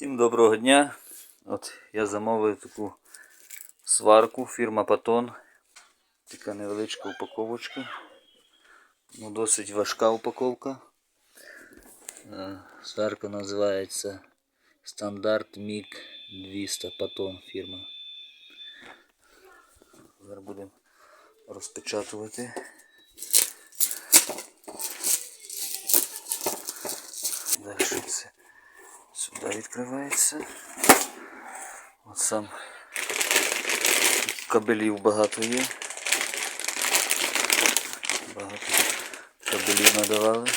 Всім доброго дня. От я замовив таку сварку фірма Патон. Така невеличка упаковочка. Ну, досить важка упаковка. Е, Сварка називається Стандарт Міг 200 Патон фірма. Зараз будемо розпечатувати. Далі це сюди відкривається. От сам кабелів багато є. Багато кабелів надавали.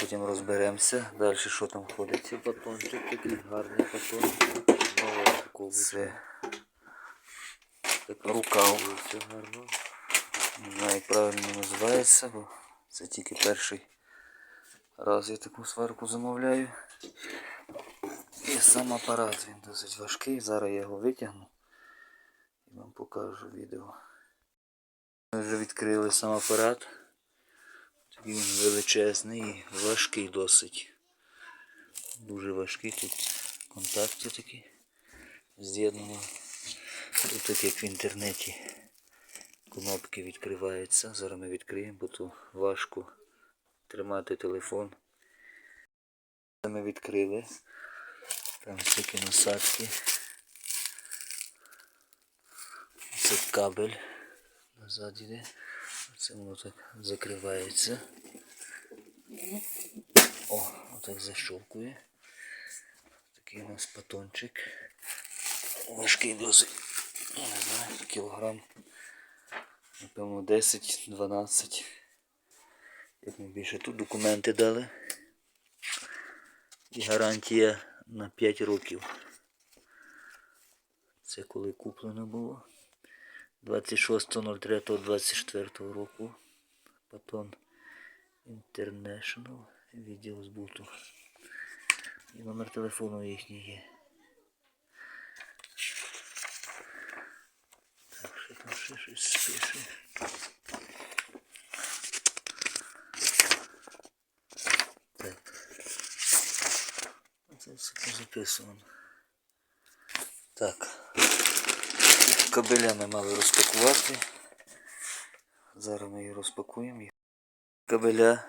Потім розберемося. Далі що там входить. Це батончик такий гарний батон. Нова упаковка. Це рукав. Не знаю, як правильно називається, бо це тільки перший раз я таку сварку замовляю. І сам апарат, він досить важкий. Зараз я його витягну і вам покажу відео. Ми вже відкрили сам апарат. Такий він величезний важкий досить. Дуже важкий тут контакти такі з'єднані. Тут так як в інтернеті кнопки відкриваються. Зараз ми відкриємо, бо то важко тримати телефон. Ми відкрили. Там всякі насадки. Це кабель. Назад іде. Це воно так закривається. О, отак защовкує. Такий у нас батончик. Важкий досить. Не знаю, кілограм. Напевно 10-12. Як не більше тут документи дали. І гарантія на 5 років. Це коли куплено було. 26.03.24 року. Патон International. Відділ збуту. І номер телефону їхній є. Так, що там ще щось пише. Так. Це все позаписано. Так. Кабеля ми мали розпакувати. Зараз ми її розпакуємо. Кабеля.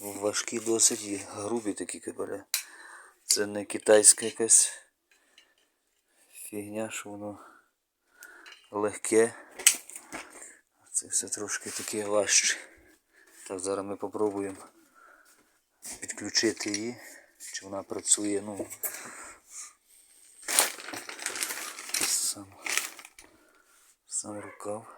Важкі досить і грубі такі кабеля. Це не китайська якась фігня, що воно легке. Це все трошки таке важче. Так, зараз ми попробуємо підключити її, чи вона працює, ну сам, сам рукав.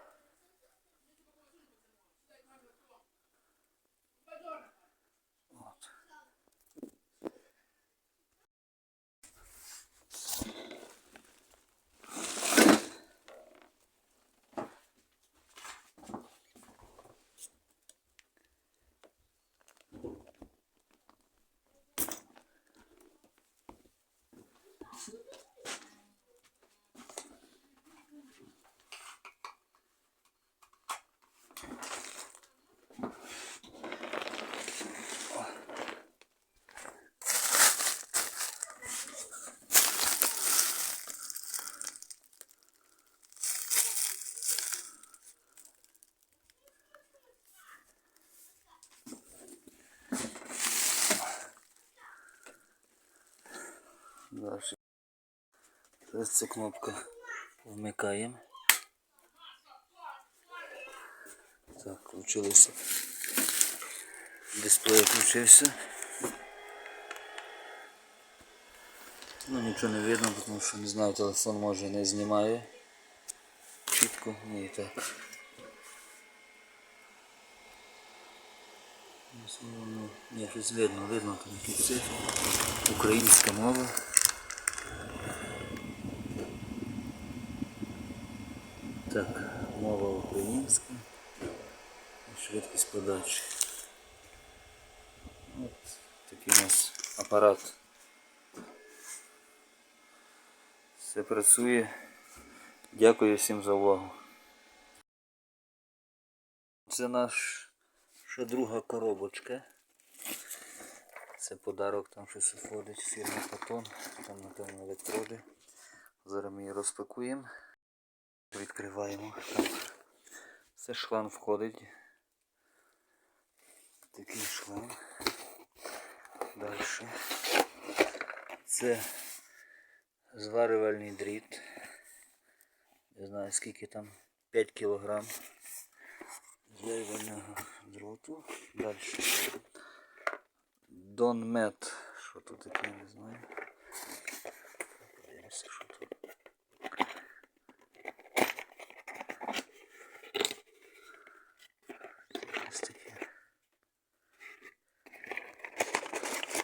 Далі. Зараз цю кнопку вмикаємо. Так, включилося. Дисплей включився. Ну нічого не видно, тому що не знаю, телефон може не знімає. Чітко, ні, так. Воно, Ні, щось видно, видно там якісь. Українська мова. Так, мова українська. І Швидкість подачі. От такий у нас апарат. Все працює. Дякую всім за увагу. Це наш ще друга коробочка. Це подарок там щось входить фірма Патон. Там напевно електроди. Зараз ми її розпакуємо. Відкриваємо. Це шланг входить. Такий шланг. Далі. Це зварювальний дріт. Не знаю скільки там. 5 кг зварювального дроту. Далі. Донмет. Що тут таке, не знаю. Подивимося, що тут. Ось таке.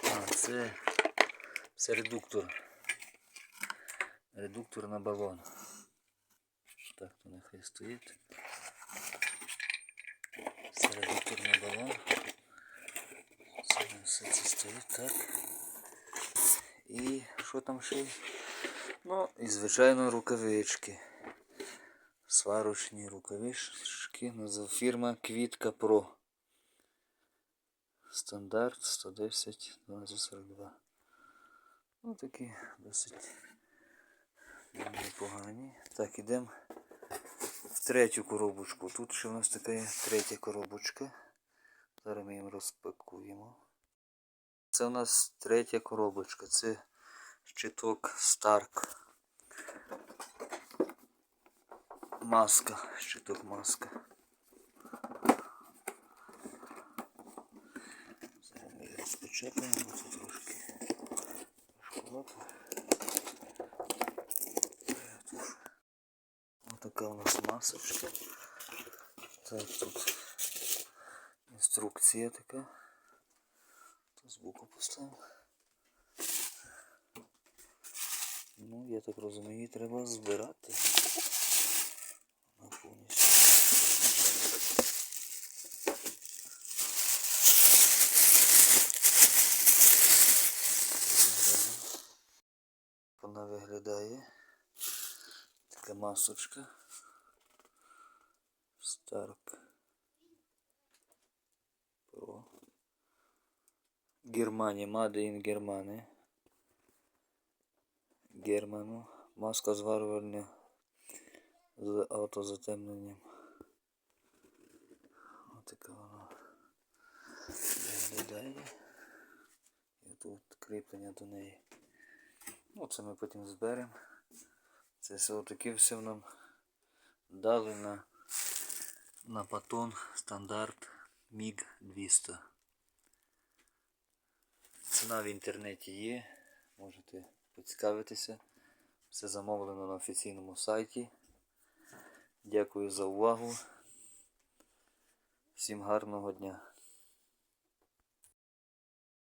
А, це, це редуктор. Редуктор на балон. Так, то нехай стоїть. Це редуктор на балон. Це все це стоїть так. І що там ще? Ну, і звичайно рукавички. Сварочні рукавички. Фірма Квітка Про. Стандарт 110 1242. Ну такі досить непогані. Так, ідемо в третю коробочку. Тут ще у нас така є третя коробочка. Зараз ми їм розпакуємо. Це у нас третя коробочка. Це щиток Stark. Маска. Щиток маска. Зараз її. Це трошки важкувато. Ось така у нас масочка. Так, тут інструкція така. Тут збоку поставимо. Ну, я так розумію, треба збирати. Вона повністю. Виглядає. Така масочка. Старк. Про. Германія, Made in Германія. Герману. Маска зварювальня з автозатемненням. Ось така вона виглядає. І тут кріплення до неї. Ну, це ми потім зберемо. Це все таке все нам дали на, на патон стандарт MiG 200. Ціна в інтернеті є, можете поцікавитися. Все замовлено на офіційному сайті. Дякую за увагу. Всім гарного дня.